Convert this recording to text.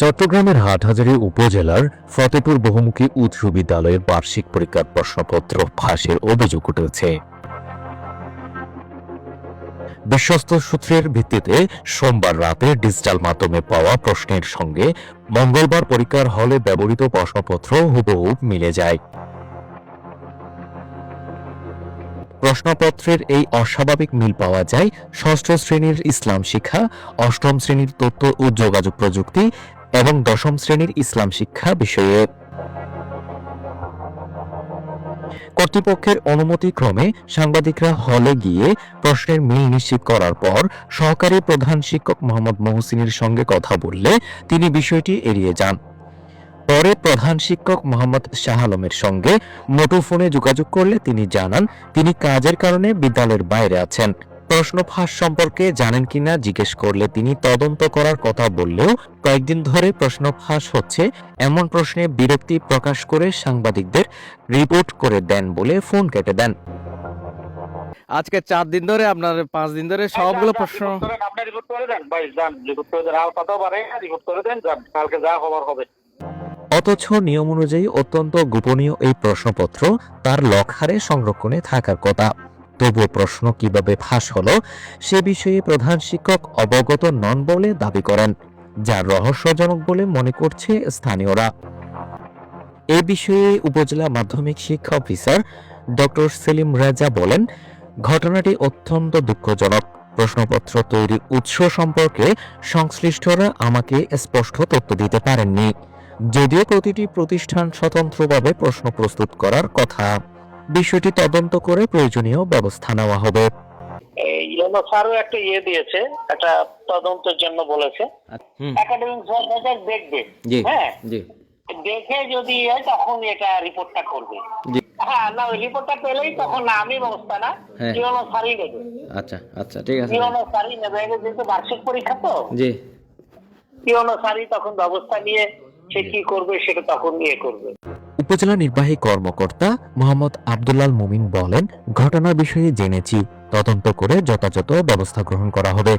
চট্টগ্রামের হাটহাজারী উপজেলার ফতেপুর বহুমুখী উচ্চ বিদ্যালয়ের বার্ষিক পরীক্ষার প্রশ্নপত্র ফাঁসের অভিযোগ উঠেছে। বিশ্বস্ত সূত্রের ভিত্তিতে সোমবার রাতে ডিজিটাল মাধ্যমে পাওয়া প্রশ্নের সঙ্গে মঙ্গলবার পরীক্ষার হলে ব্যবহৃত প্রশ্নপত্র হুবহু মিলে যায়। প্রশ্নপত্রের এই অস্বাভাবিক মিল পাওয়া যায় ষষ্ঠ শ্রেণির ইসলাম শিক্ষা, অষ্টম শ্রেণির তথ্য ও যোগাযোগ প্রযুক্তি এবং দশম শ্রেণির ইসলাম শিক্ষা বিষয়ে। কর্তৃপক্ষের অনুমতিক্রমে সাংবাদিকরা হলে গিয়ে প্রশ্নের মিল নিশ্চিত করার পর সহকারী প্রধান শিক্ষক মোহাম্মদ মহসিনের সঙ্গে কথা বললে তিনি বিষয়টি এড়িয়ে যান। পরে প্রধান শিক্ষক মোহাম্মদ শাহ আলমের সঙ্গে মুঠোফোনে যোগাযোগ করলে তিনি জানান তিনি কাজের কারণে বিদ্যালয়ের বাইরে আছেন। প্রশ্ন ফাঁস সম্পর্কে জানেন কিনা জিজ্ঞেস করলে তিনি তদন্ত করার কথা বললেও কয়েকদিন ধরে প্রশ্ন ফাঁস হচ্ছে এমন প্রশ্নে বিরক্তি প্রকাশ করে সাংবাদিকদের রিপোর্ট করে দেন বলে ফোন কেটে দেন। আজকে চার দিন ধরে আপনার পাঁচ দিন ধরে সবগুলো প্রশ্ন আপনি রিপোর্ট করে দেন ভাই যান রিপোর্ট করে দেন। আর কথা পারে রিপোর্ট করে দেন কালকে যা খবর হবে। অথচ নিয়ম অনুযায়ী অত্যন্ত গোপনীয় এই প্রশ্নপত্র তার লকহারে সংরক্ষণে থাকার কথা। তবুও প্রশ্ন কীভাবে ফাঁস হলো, সে বিষয়ে প্রধান শিক্ষক অবগত নন বলে দাবি করেন, যা রহস্যজনক বলে মনে করছে স্থানীয়রা। এ বিষয়ে উপজেলা মাধ্যমিক শিক্ষা অফিসার ডক্টর সেলিম রাজা বলেন, ঘটনাটি অত্যন্ত দুঃখজনক। প্রশ্নপত্র তৈরির উৎস সম্পর্কে সংশ্লিষ্টরা আমাকে স্পষ্ট তথ্য দিতে পারেননি। যদিও প্রতিটি প্রতিষ্ঠান স্বতন্ত্রভাবে প্রশ্ন প্রস্তুত করার কথা বিষয়টি তদন্ত করে প্রয়োজনীয় ব্যবস্থা নেওয়া হবে। ইউনো স্যারও একটা ইয়ে দিয়েছে একটা তদন্তের জন্য বলেছে। একাডেমিক দেখবে। হ্যাঁ? দেখে যদি হয় তখন এটা রিপোর্টটা করবে। হ্যাঁ না ওই রিপোর্টটা পেলেই তখন না আমি ব্যবস্থা না হ্যাঁ। ইউনো স্যারই নেবে আচ্ছা আচ্ছা ঠিক আছে। ইউনো স্যারই নেবে যেহেতু বার্ষিক পরীক্ষা তো। জি। ইউনো স্যারই তখন ব্যবস্থা নিয়ে সে কি করবে সেটা তখন ইয়ে করবে। উপজেলা নির্বাহী কর্মকর্তা মোহাম্মদ আব্দুল্লাল মুমিন বলেন ঘটনার বিষয়ে জেনেছি, তদন্ত করে যথাযথ ব্যবস্থা গ্রহণ করা হবে।